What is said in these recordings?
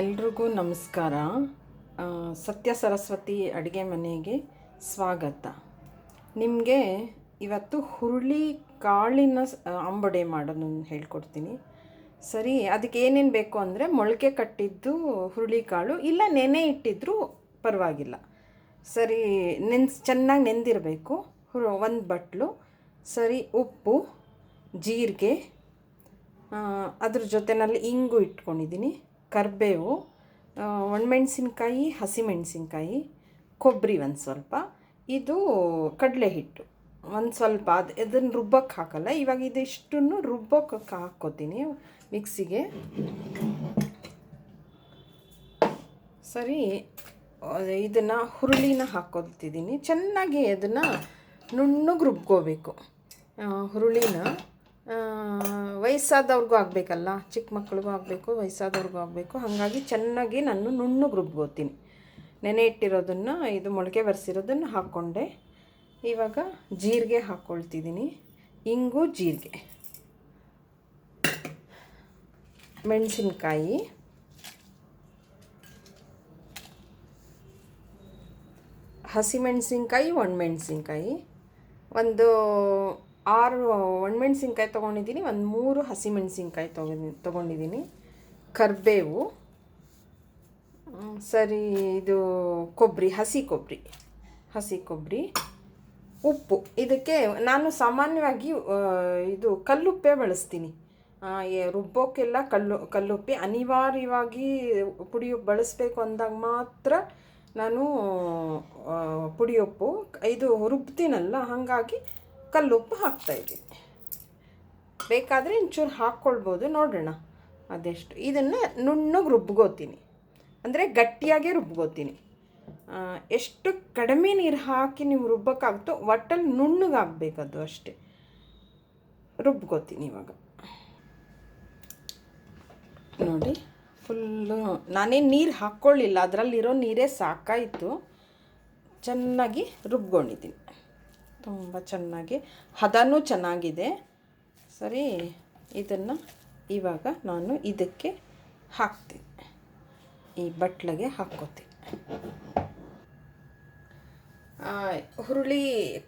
ಎಲ್ರಿಗೂ ನಮಸ್ಕಾರ. ಸತ್ಯ ಸರಸ್ವತಿ ಅಡುಗೆ ಮನೆಗೆ ಸ್ವಾಗತ. ನಿಮಗೆ ಇವತ್ತು ಹುರುಳಿ ಕಾಳಿನ ಅಂಬಡೆ ಮಾಡೋದು ಹೇಳ್ಕೊಡ್ತೀನಿ. ಸರಿ, ಅದಕ್ಕೆ ಏನೇನು ಬೇಕು ಅಂದರೆ ಮೊಳಕೆ ಕಟ್ಟಿದ್ದು ಹುರುಳಿ ಕಾಳು, ಇಲ್ಲ ನೆನೆ ಇಟ್ಟಿದ್ರೂ ಪರವಾಗಿಲ್ಲ. ಸರಿ, ನೆನ್ಸ್, ಚೆನ್ನಾಗಿ ನೆಂದಿರಬೇಕು. ಒಂದು ಬಟ್ಲು. ಸರಿ, ಉಪ್ಪು, ಜೀರಿಗೆ. ಅದ್ರ ಜೊತೆನಲ್ಲಿ ಇಂಗು ಇಟ್ಕೊಂಡಿದ್ದೀನಿ. ಕರಿಬೇವು ಒಣಮೆಣಸಿನ್ಕಾಯಿ, ಹಸಿಮೆಣಸಿನ್ಕಾಯಿ, ಕೊಬ್ಬರಿ ಒಂದು ಸ್ವಲ್ಪ. ಇದು ಕಡಲೆ ಹಿಟ್ಟು. ಒಂದು ಸ್ವಲ್ಪ ಅದು ಇದನ್ನು ರುಬ್ಬಕ್ಕೆ ಹಾಕಲ್ಲ. ಇವಾಗ ಇದಿಷ್ಟನ್ನು ರುಬ್ಬಕ್ಕೆ ಹಾಕ್ಕೋತೀನಿ ಮಿಕ್ಸಿಗೆ. ಸರಿ ಇದನ್ನು ಹುರುಳಿನ ಹಾಕ್ಕೊತಿದ್ದೀನಿ ಚೆನ್ನಾಗಿ ಅದನ್ನು ನುಣ್ಣಗೆ ರುಬ್ಕೋಬೇಕು. ಹುರುಳಿನ. ವಯಸ್ಸಾದವ್ರಿಗೂ ಆಗಬೇಕಲ್ಲ, ಚಿಕ್ಕ ಮಕ್ಳಿಗೂ ಆಗಬೇಕು, ವಯಸ್ಸಾದವ್ರಿಗೂ ಆಗಬೇಕು. ಹಾಗಾಗಿ ಚೆನ್ನಾಗಿ ನಾನು ನುಣ್ಣು ರುಬ್ಬೋತೀನಿ ನೆನೆ ಇಟ್ಟಿರೋದನ್ನು, ಇದು ಮೊಳಕೆ ಬರೆಸಿರೋದನ್ನು ಹಾಕ್ಕೊಂಡೆ ಇವಾಗ ಜೀರಿಗೆ ಹಾಕ್ಕೊಳ್ತಿದ್ದೀನಿ ಇಂಗು ಜೀರಿಗೆ. ಮೆಣಸಿನ್ಕಾಯಿ. ಹಸಿಮೆಣಸಿನ್ಕಾಯಿ ಒಣಮೆಣಸಿನ್ಕಾಯಿ ಒಂದು ಆರು ಒಣಮೆಣಸಿನ್ಕಾಯಿ ತೊಗೊಂಡಿದ್ದೀನಿ ಒಂದು ಮೂರು ಹಸಿಮೆಣ್ಸಿನ್ಕಾಯಿ ತೊಗೊಂಡಿ ತೊಗೊಂಡಿದ್ದೀನಿ. ಕರಿಬೇವು ಸರಿ ಇದು ಕೊಬ್ಬರಿ ಹಸಿ ಕೊಬ್ಬರಿ ಹಸಿ ಕೊಬ್ಬರಿ ಉಪ್ಪು. ಇದಕ್ಕೆ ನಾನು ಸಾಮಾನ್ಯವಾಗಿ ಇದು ಕಲ್ಲುಪ್ಪೆ ಬಳಸ್ತೀನಿ. ರುಬ್ಬೋಕ್ಕೆಲ್ಲ ಕಲ್ಲು ಕಲ್ಲುಪ್ಪಿ ಅನಿವಾರ್ಯವಾಗಿ ಪುಡಿಯು ಬಳಸಬೇಕು ಅಂದಾಗ ಮಾತ್ರ ನಾನು ಆ, ಪುಡಿ ಉಪ್ಪು ಇದು ರುಬ್ತೀನಲ್ಲ ಹಾಗಾಗಿ ಕಲ್ಲುಪ್ಪು ಹಾಕ್ತಾಯಿದ್ದೀನಿ ಬೇಕಾದರೆ ಒಂಚೂರು ಹಾಕ್ಕೊಳ್ಬೋದು. ನೋಡೋಣ. ಅದೆಷ್ಟು. ಇದನ್ನು ನುಣ್ಣಗೆ ರುಬ್ಕೋತೀನಿ. ಅಂದರೆ ಗಟ್ಟಿಯಾಗೇ ರುಬ್ಕೋತೀನಿ. ಆ, ಎಷ್ಟು ಕಡಿಮೆ ನೀರು ಹಾಕಿ ನೀವು ರುಬ್ಬಕ್ಕಾಗುತ್ತೋ ಒಟ್ಟಲ್ಲಿ ನುಣ್ಣಗಾಗಬೇಕದು ಅಷ್ಟೇ. ರುಬ್ಕೋತೀನಿ ಇವಾಗ. ನೋಡಿ ಫುಲ್ಲು ನಾನೇನು ನೀರು ಹಾಕ್ಕೊಳ್ಳಿಲ್ಲ. ಅದರಲ್ಲಿರೋ ನೀರೇ ಸಾಕಾಯಿತು. ಚೆನ್ನಾಗಿ ರುಬ್ಕೊಂಡಿದ್ದೀನಿ. ತುಂಬ ಚೆನ್ನಾಗಿ, ಹದನೂ ಚೆನ್ನಾಗಿದೆ. ಸರಿ, ಇದನ್ನು ಇವಾಗ ನಾನು ಇದಕ್ಕೆ ಹಾಕ್ತೀನಿ. ಈ ಬಟ್ಲಿಗೆ ಹಾಕ್ಕೋತೀನಿ. ಹುರುಳಿ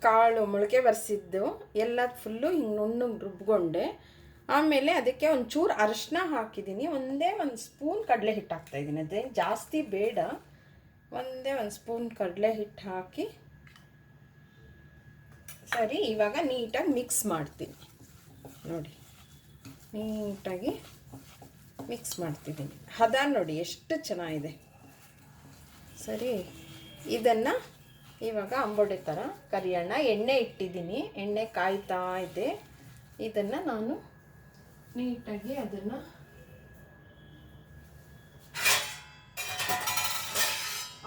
ಕಾಳು ಮೊಳಕೆ ಬರೆಸಿದ್ದು, ಎಲ್ಲ ಫುಲ್ಲು ಹಿಂಗೆ ನುಣ್ಣಗೆ ರುಬ್ಕೊಂಡೆ. ಆಮೇಲೆ ಅದಕ್ಕೆ ಒಂಚೂರು ಅರಶಿನ ಹಾಕಿದ್ದೀನಿ. ಒಂದೇ ಒಂದು ಸ್ಪೂನ್ ಕಡಲೆ ಹಿಟ್ಟು ಹಾಕ್ತಾಯಿದ್ದೀನಿ ಅದೇ ಜಾಸ್ತಿ ಬೇಡ. ಒಂದೇ ಒಂದು ಸ್ಪೂನ್ ಕಡಲೆ ಹಿಟ್ಟು ಹಾಕಿ ಸರಿ ಇವಾಗ ನೀಟಾಗಿ ಮಿಕ್ಸ್ ಮಾಡ್ತೀನಿ. ನೋಡಿ, ನೀಟಾಗಿ ಮಿಕ್ಸ್ ಮಾಡ್ತಿದ್ದೀನಿ. ಹದ ನೋಡಿ, ಎಷ್ಟು ಚೆನ್ನಾಗಿದೆ. ಸರಿ, ಇದನ್ನು ಇವಾಗ ಅಂಬೊಡೆ ಥರ ಕರಿಯೋಣ. ಎಣ್ಣೆ ಇಟ್ಟಿದ್ದೀನಿ. ಎಣ್ಣೆ ಕಾಯ್ತಾ ಇದೆ. ಇದನ್ನು ನಾನು ನೀಟಾಗಿ ಅದನ್ನು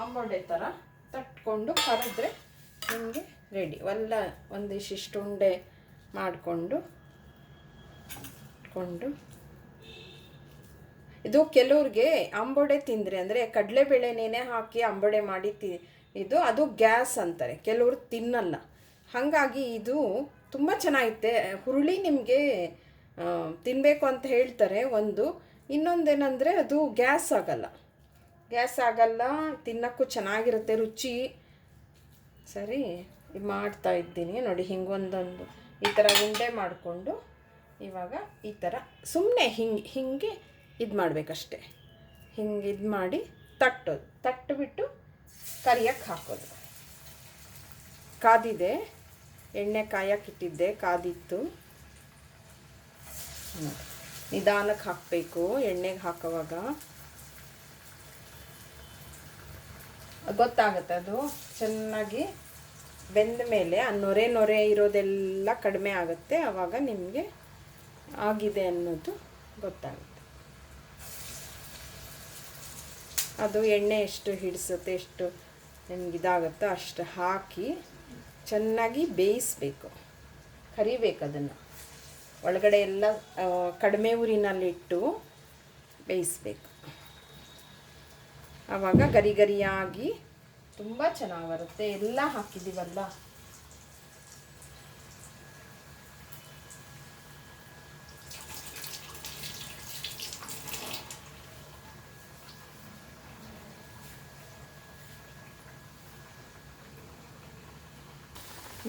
ಅಂಬೊಡೆ ಥರ ತಟ್ಕೊಂಡು ಕರೆದ್ರೆ ನಿಮಗೆ ರೆಡಿ ಎಲ್ಲ ಒಂದಿಷ್ಟು ಉಂಡೆ ಮಾಡಿಕೊಂಡು, ಕೊಂಡು. ಇದು ಕೆಲವ್ರಿಗೆ ಅಂಬೊಡೆ ತಿಂದರೆ, ಅಂದರೆ ಕಡಲೆಬೇಳೆ ನೆನೆ ಹಾಕಿ ಅಂಬೊಡೆ ಮಾಡಿ ತಿ, ಇದು ಅದು ಗ್ಯಾಸ್ ಅಂತಾರೆ, ಕೆಲವರು ತಿನ್ನಲ್ಲ. ಹಾಗಾಗಿ ಇದು ತುಂಬ ಚೆನ್ನಾಗಿತ್ತೆ ಹುರುಳಿ ನಿಮಗೆ ತಿನ್ನಬೇಕು ಅಂತ ಹೇಳ್ತಾರೆ ಒಂದು. ಇನ್ನೊಂದೇನೆಂದರೆ ಅದು ಗ್ಯಾಸ್ ಆಗಲ್ಲ. ಗ್ಯಾಸ್ ಆಗಲ್ಲ, ತಿನ್ನೋಕ್ಕೂ ಚೆನ್ನಾಗಿರುತ್ತೆ ರುಚಿ. ಸರಿ? ಮಾಡ್ತಾ ಇದ್ದೀನಿ. ನೋಡಿ ಹಿಂಗೊಂದೊಂದು ಈ ಥರ ಉಂಡೆ ಮಾಡಿಕೊಂಡು ಇವಾಗ ಈ ಥರ ಸುಮ್ಮನೆ ಹಿಂಗೆ ಹಿಂಗೆ ಇದು ಮಾಡಬೇಕಷ್ಟೆ. ಹಿಂಗೆ ಇದು ಮಾಡಿ ತಟ್ಟೋದು. ತಟ್ಟಿಬಿಟ್ಟು ಕರಿಯಕ್ಕೆ ಹಾಕೋದು. ಕಾದಿದೆ. ಎಣ್ಣೆ ಕಾಯಕ್ಕಿಟ್ಟಿದ್ದೆ ಕಾದಿತ್ತು. ನೋಡಿ. ನಿಧಾನಕ್ಕೆ ಹಾಕಬೇಕು. ಎಣ್ಣೆಗೆ ಹಾಕೋವಾಗ. ಗೊತ್ತಾಗುತ್ತೆ, ಅದು ಚೆನ್ನಾಗಿ ಬೆಂದ ಮೇಲೆ ಆ ನೊರೆ ನೊರೆ ಇರೋದೆಲ್ಲ ಕಡಿಮೆ ಆಗುತ್ತೆ ಆವಾಗ ನಿಮಗೆ ಆಗಿದೆ ಅನ್ನೋದು ಗೊತ್ತಾಗುತ್ತೆ. ಅದು ಎಣ್ಣೆ ಎಷ್ಟು ಹಿಡಿಸುತ್ತೆ, ಎಷ್ಟು ನಿಮ್ಗೆ ಇದಾಗುತ್ತೋ ಅಷ್ಟು ಹಾಕಿ ಚೆನ್ನಾಗಿ ಬೇಯಿಸ್ಬೇಕು. ಕರಿಬೇಕು ಅದನ್ನು. ಒಳಗಡೆ ಎಲ್ಲ ಕಡಿಮೆ ಊರಿನಲ್ಲಿಟ್ಟು ಬೇಯಿಸ್ಬೇಕು. ಆವಾಗ ಗರಿ ಗರಿಯಾಗಿ ತುಂಬ ಚೆನ್ನಾಗಿ ಬರುತ್ತೆ ಎಲ್ಲ ಹಾಕಿದ್ದೀವಲ್ಲ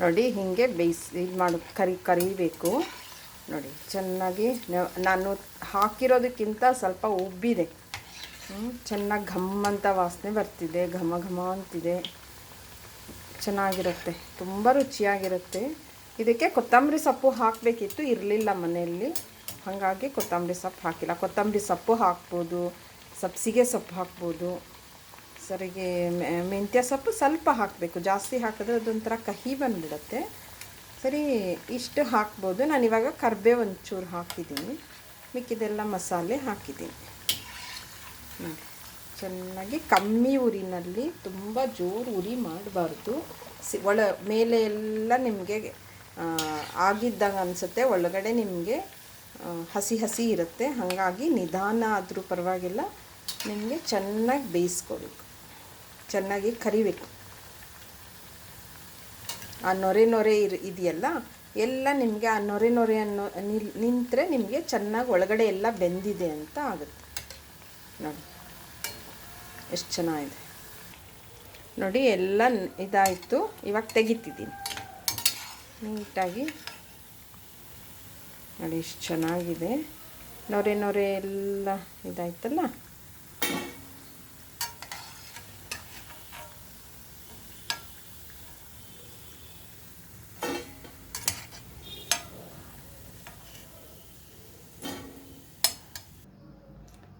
ನೋಡಿ, ಹೀಗೆ ಬೇಯಿಸಿ, ಇದು ಮಾಡಿ, ಕರಿ, ಕರಿಬೇಕು. ನೋಡಿ, ಚೆನ್ನಾಗಿ ನಾನು ಹಾಕಿರೋದಕ್ಕಿಂತ ಸ್ವಲ್ಪ ಉಬ್ಬಿದೆ. ಚೆನ್ನಾಗಿ ಘಮ್ ಅಂತ ವಾಸನೆ ಬರ್ತಿದೆ, ಘಮ ಘಮ ಅಂತಿದೆ. ಚೆನ್ನಾಗಿರುತ್ತೆ, ತುಂಬ ರುಚಿಯಾಗಿರುತ್ತೆ. ಇದಕ್ಕೆ ಕೊತ್ತಂಬರಿ ಸೊಪ್ಪು ಹಾಕಬೇಕಿತ್ತು, ಇರಲಿಲ್ಲ ಮನೆಯಲ್ಲಿ. ಹಾಗಾಗಿ ಕೊತ್ತಂಬರಿ ಸೊಪ್ಪು ಹಾಕಿಲ್ಲ. ಕೊತ್ತಂಬರಿ ಸೊಪ್ಪು ಹಾಕ್ಬೋದು, ಸಬ್ಸಿಗೆ ಸೊಪ್ಪು ಹಾಕ್ಬೋದು. ಸರಿಗೆ ಮೆಂತ್ಯ ಸೊಪ್ಪು ಸ್ವಲ್ಪ ಹಾಕಬೇಕು. ಜಾಸ್ತಿ ಹಾಕಿದ್ರೆ ಅದೊಂಥರ ಕಹಿ ಬಂದ್ಬಿಡುತ್ತೆ. ಸರಿ, ಇಷ್ಟು ಹಾಕ್ಬೋದು. ನಾನು ಇವಾಗ ಕರ್ಬೇವು ಒಂಚೂರು ಹಾಕಿದ್ದೀನಿ. ಮಿಕ್ಕಿದೆಲ್ಲ ಮಸಾಲೆ ಹಾಕಿದ್ದೀನಿ. ನೋಡಿ ಚೆನ್ನಾಗಿ ಕಮ್ಮಿ ಉರಿನಲ್ಲಿ ತುಂಬ ಜೋರು ಉರಿ ಮಾಡಬಾರ್ದು. ಸಿ, ಒಳ, ಮೇಲೆ ಎಲ್ಲ ನಿಮಗೆ ಆಗಿದ್ದಂಗೆ ಅನಿಸುತ್ತೆ. ಒಳಗಡೆ ನಿಮಗೆ ಹಸಿ ಹಸಿ ಇರುತ್ತೆ. ಹಾಗಾಗಿ ನಿಧಾನ ಆದರೂ ಪರವಾಗಿಲ್ಲ. ನಿಮಗೆ ಚೆನ್ನಾಗಿ ಬೇಯಿಸ್ಕೋಬೇಕು. ಚೆನ್ನಾಗಿ ಕರಿಬೇಕು. ಆ ನೊರೆ ನೊರೆ ಇರ್, ಇದೆಯಲ್ಲ, ಎಲ್ಲ ನಿಮಗೆ ಆ ನೊರೆ ನೊರೆ ಅನ್ನೋ ನಿಂತರೆ ನಿಮಗೆ ಚೆನ್ನಾಗಿ ಒಳಗಡೆ ಎಲ್ಲ ಬೆಂದಿದೆ ಅಂತ ಆಗುತ್ತೆ. ನೋಡಿ. ಎಷ್ಟು ಚೆನ್ನಾಗಿದೆ. ನೋಡಿ, ಎಲ್ಲ ಇದಾಯಿತು. ಇವಾಗ ತೆಗಿತಿದ್ದೀನಿ. ನೀಟಾಗಿ. ನೋಡಿ ಎಷ್ಟು ಚೆನ್ನಾಗಿದೆ. ನೊರೆ ನೊರೆ ಎಲ್ಲ ಇದಾಯ್ತಲ್ಲ?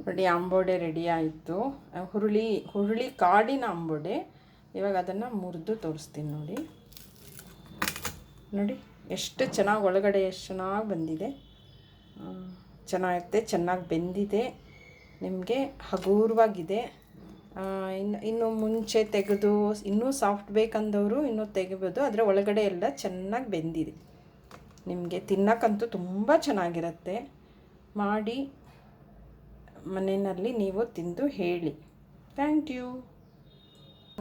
ನೋಡಿ ಅಂಬೋಡೆ ರೆಡಿ ಆಯಿತು. ಹುರುಳಿ ಹುರುಳಿ ಕಾಡಿನ ಅಂಬೋಡೆ. ಇವಾಗ ಅದನ್ನು ಮುರಿದು ತೋರಿಸ್ತೀನಿ ನೋಡಿ. ನೋಡಿ, ಎಷ್ಟು ಚೆನ್ನಾಗಿ ಒಳಗಡೆ ಎಷ್ಟು ಚೆನ್ನಾಗಿ ಬಂದಿದೆ. ಚೆನ್ನಾಗಿರುತ್ತೆ ಚೆನ್ನಾಗಿ ಬೆಂದಿದೆ. ನಿಮಗೆ ಹಗೂರವಾಗಿದೆ. ಇನ್ನು ಇನ್ನು ಮುಂಚೆ ತೆಗೆದು, ಇನ್ನೂ ಸಾಫ್ಟ್ ಬೇಕಂದವರು ಇನ್ನೂ ತೆಗಿಬೋದು. ಆದರೆ ಒಳಗಡೆ ಎಲ್ಲ ಚೆನ್ನಾಗಿ ಬೆಂದಿದೆ. ನಿಮಗೆ ತಿನ್ನಕ್ಕಂತೂ ತುಂಬ ಚೆನ್ನಾಗಿರುತ್ತೆ. ಮಾಡಿ ಮನೆಯಲ್ಲಿ ನೀವು ತಿಂದು ಹೇಳಿ. Thank you.